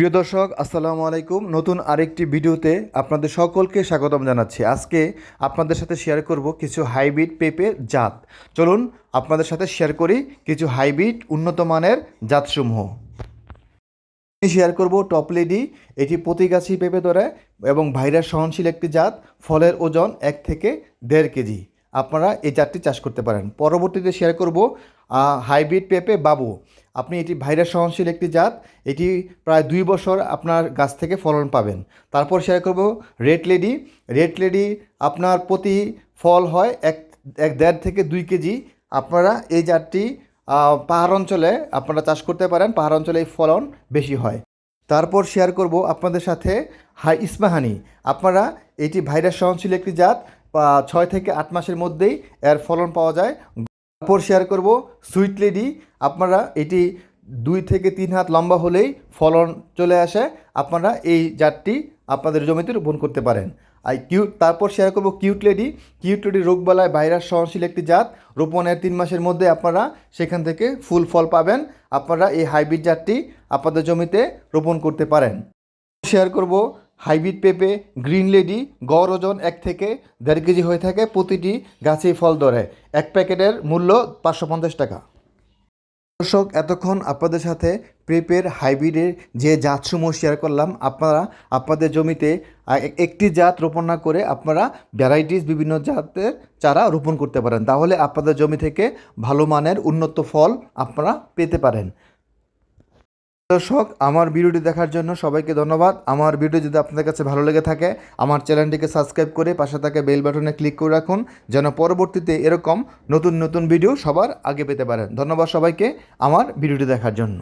প্রিয় দর্শক, আসসালামু আলাইকুম। নতুন আরেকটি ভিডিওতে আপনাদের সকলকে স্বাগতম জানাচ্ছি। আজকে আপনাদের সাথে শেয়ার করব কিছু হাইব্রিড পেঁপের জাত। চলুন আপনাদের সাথে শেয়ার করি কিছু হাইব্রিড উন্নত মানের জাতসমূহ। শেয়ার করব টপ লেডি এটি প্রতি গাছি পেঁপে ধরে এবং ভাইরাস সহনশীল একটি জাত, ফলের ওজন এক থেকে দেড় কেজি। আপনারা এই জাতটি চাষ করতে পারেন। পরবর্তীতে শেয়ার করব হাইব্রিড পেঁপে বাবু। আপনি এটি ভাইরাস সহনশীল একটি জাত। এটি প্রায় দুই বছর আপনার গাছ থেকে ফলন পাবেন। তারপর শেয়ার করব রেড লেডি রেড লেডি আপনার প্রতি ফল হয় এক এক দেড় থেকে দুই কেজি। আপনারা এই জাতটি পাহাড় অঞ্চলে আপনারা চাষ করতে পারেন। পাহাড় অঞ্চলে এই ফলন বেশি হয়। তারপর শেয়ার করব আপনাদের সাথে হাই ইসমাহানি আপনারা এটি ভাইরাস সহনশীল একটি জাত। ছয় থেকে আট মাসের মধ্যেই এর ফলন পাওয়া যায়। তারপর শেয়ার করব সুইট লেডি আপনারা এটি দুই থেকে তিন হাত লম্বা হলেই ফলন চলে আসে। আপনারা এই জাতটি আপনাদের জমিতে রোপণ করতে পারেন। আর কিউ তারপর শেয়ার করব কিউট লেডি কিউট লেডি রোগবালায় ভাইরাস সহনশীল একটি জাত। রোপণের তিন মাসের মধ্যে আপনারা সেখান থেকে ফুল ফল পাবেন। আপনারা এই হাইব্রিড জাতটি আপনাদের জমিতে রোপণ করতে পারেন। শেয়ার করব হাইব্রিড পেঁপে, গ্রিন লেডি, গড় ওজন এক থেকে দেড় কেজি হয়ে থাকে, প্রতিটি গাছেই ফল ধরে। এক প্যাকেটের মূল্য পাঁচশো পঞ্চাশ টাকা। দর্শক, এতক্ষণ আপনাদের সাথে পেঁপের হাইব্রিডের যে জাতসমূহ শেয়ার করলাম, আপনারা আপনাদের জমিতে একটি জাত রোপণ না করে আপনারা ভ্যারাইটিস বিভিন্ন জাতের চারা রোপণ করতে পারেন। তাহলে আপনাদের জমি থেকে ভালো মানের উন্নত ফল আপনারা পেতে পারেন। দর্শক, আমার ভিডিওটি দেখার জন্য সবাইকে ধন্যবাদ। আমার ভিডিও যদি আপনাদের কাছে ভালো লেগে থাকে, আমার চ্যানেলটিকে সাবস্ক্রাইব করে পাশে থাকা বেল বাটনে ক্লিক করে রাখুন, যেন পরবর্তীতে এরকম নতুন নতুন ভিডিও সবার আগে পেতে পারেন। ধন্যবাদ সবাইকে আমার ভিডিওটি দেখার জন্য।